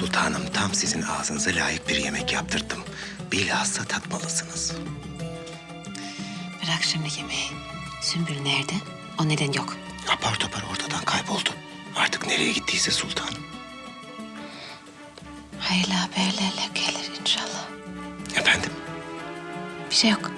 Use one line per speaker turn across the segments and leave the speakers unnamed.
Sultanım tam sizin ağzınıza layık bir yemek yaptırdım. Bilhassa tatmalısınız.
Bırak şimdi yemeği. Sümbül nerede? O neden yok.
Apar topar ortadan kayboldu. Artık nereye gittiyse sultanım.
Hayırlı haberlerle gelir inşallah.
Efendim?
Bir şey yok.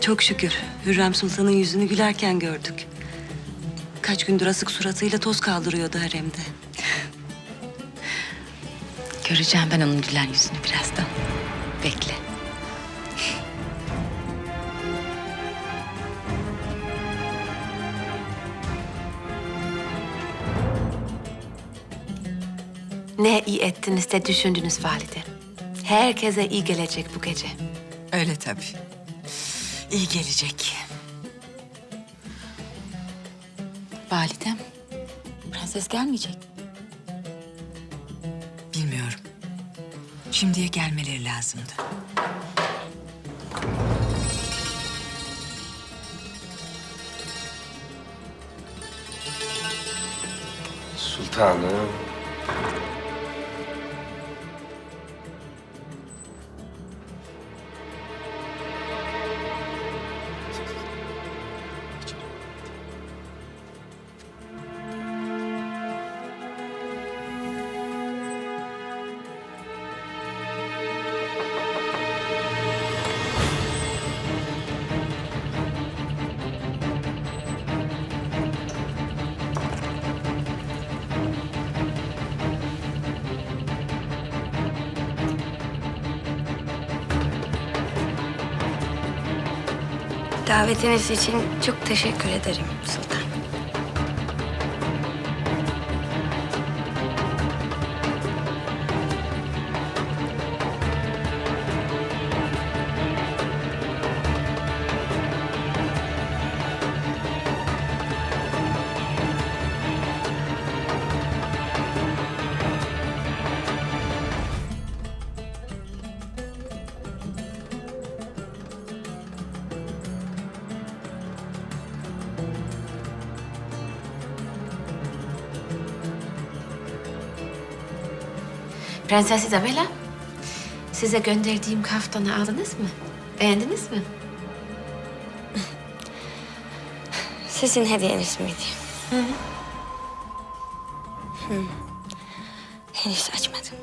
Çok şükür Hürrem Sultan'ın yüzünü gülerken gördük. Kaç gündür asık suratıyla toz kaldırıyordu haremde.
Göreceğim ben onun gülen yüzünü birazdan. Bekle. Ne iyi ettiniz de düşündünüz valide. Herkese iyi gelecek bu gece.
Öyle tabii. İyi gelecek.
Validem, prenses gelmeyecek.
Bilmiyorum. Şimdiye gelmeleri lazımdı.
Sultanım.
Davetiniz için çok teşekkür ederim Sultan.
Prenses Isabella, size gönderdiğim kaftanı aldınız mı? Beğendiniz mi?
Sizin hediyeniz miydi? Hı. Henüz açmadım.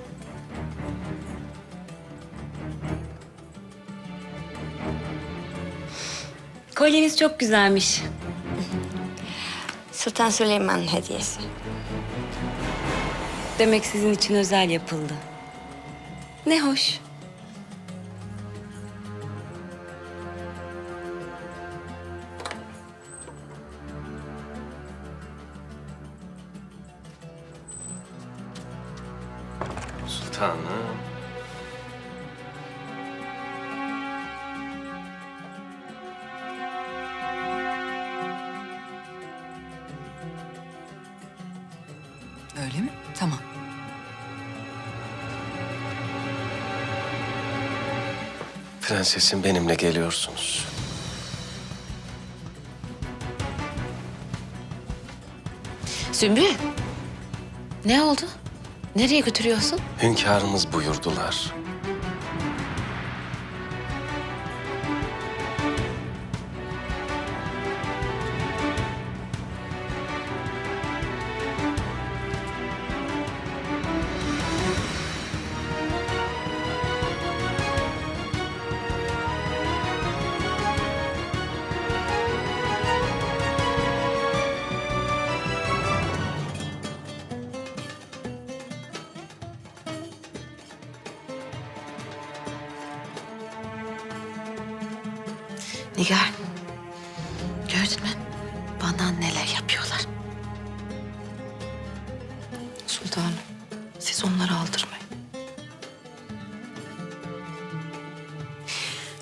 Kolyeniz çok güzelmiş.
Sultan Süleyman'ın hediyesi.
Demek sizin için özel yapıldı. Ne hoş.
Sultanım.
Öyle mi? Tamam.
Prensesim benimle geliyorsunuz.
Sümbül, ne oldu? Nereye götürüyorsun?
Hünkârımız buyurdular.
Nigar, gördün mü? Bana neler yapıyorlar. Sultanım, siz onları aldırmayın.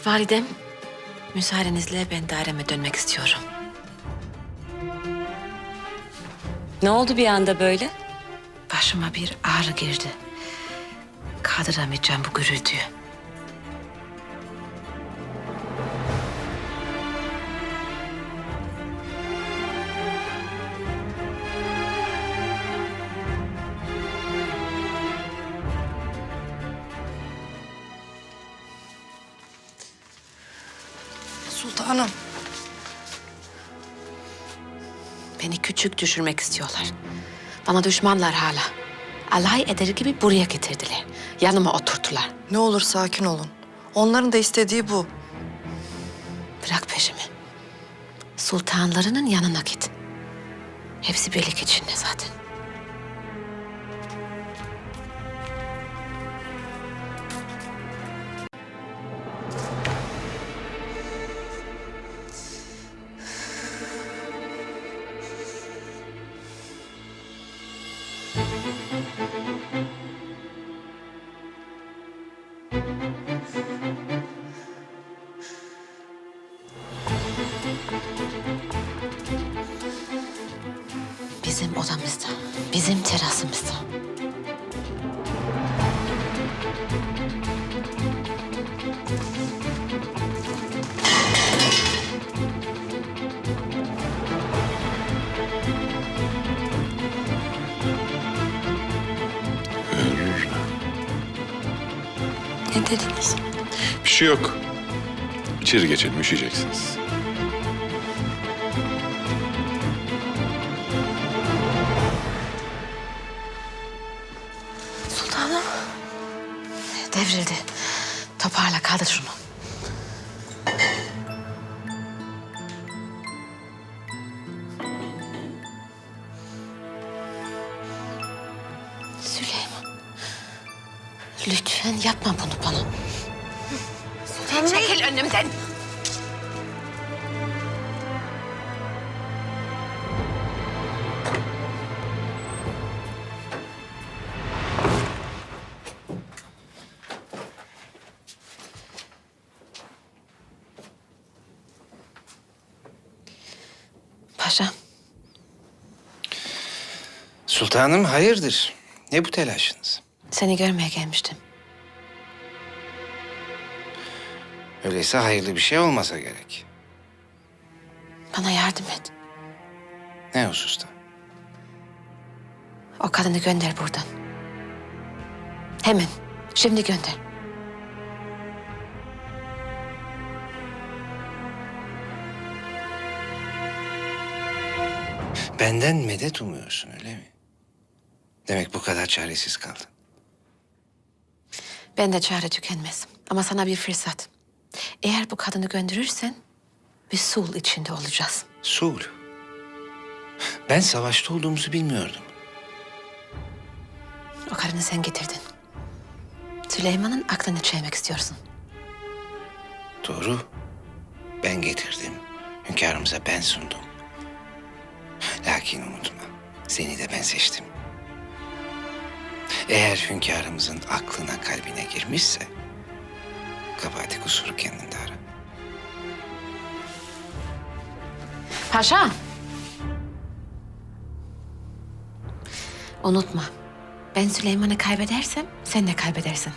Validem, müsaadenizle ben daireme dönmek istiyorum.
Ne oldu bir anda böyle?
Başıma bir ağrı girdi. Kaldıramayacağım bu gürültüyü.
Sultanım.
Beni küçük düşürmek istiyorlar. Bana düşmanlar hala. Alay eder gibi buraya getirdiler. Yanıma oturttular.
Ne olur sakin olun. Onların da istediği bu.
Bırak peşimi. Sultanlarının yanına git. Hepsi birlik içinde zaten. Odamızda, bizim terasımızda.
Ne dediniz?
Bir şey yok. İçeri geçelim, üşüyeceksiniz.
Sultanım. Devrildi. Toparla, kaldır şunu. Süleyman. Lütfen yapma bunu bana. Sultanım. Çekil önümden. Paşam.
Sultanım hayırdır? Ne bu telaşınız?
Seni görmeye gelmiştim.
Öyleyse hayırlı bir şey olmasa gerek.
Bana yardım et.
Ne hususta?
O kadını gönder buradan. Hemen. Şimdi gönder.
Benden medet umuyorsun öyle mi? Demek bu kadar çaresiz kaldın.
Ben de çare tükenmez. Ama sana bir fırsat. Eğer bu kadını gönderirsen bir sul içinde olacağız.
Sul. Ben savaşta olduğumuzu bilmiyordum.
O kadını sen getirdin. Süleyman'ın aklını çelmek istiyorsun.
Doğru. Ben getirdim. Hünkârımıza ben sundum. Lakin unutma, seni de ben seçtim. Eğer hünkârımızın aklına kalbine girmişse... ...kabahati kusuru kendinde ara.
Paşa. Unutma. Ben Süleyman'ı kaybedersem sen de kaybedersin.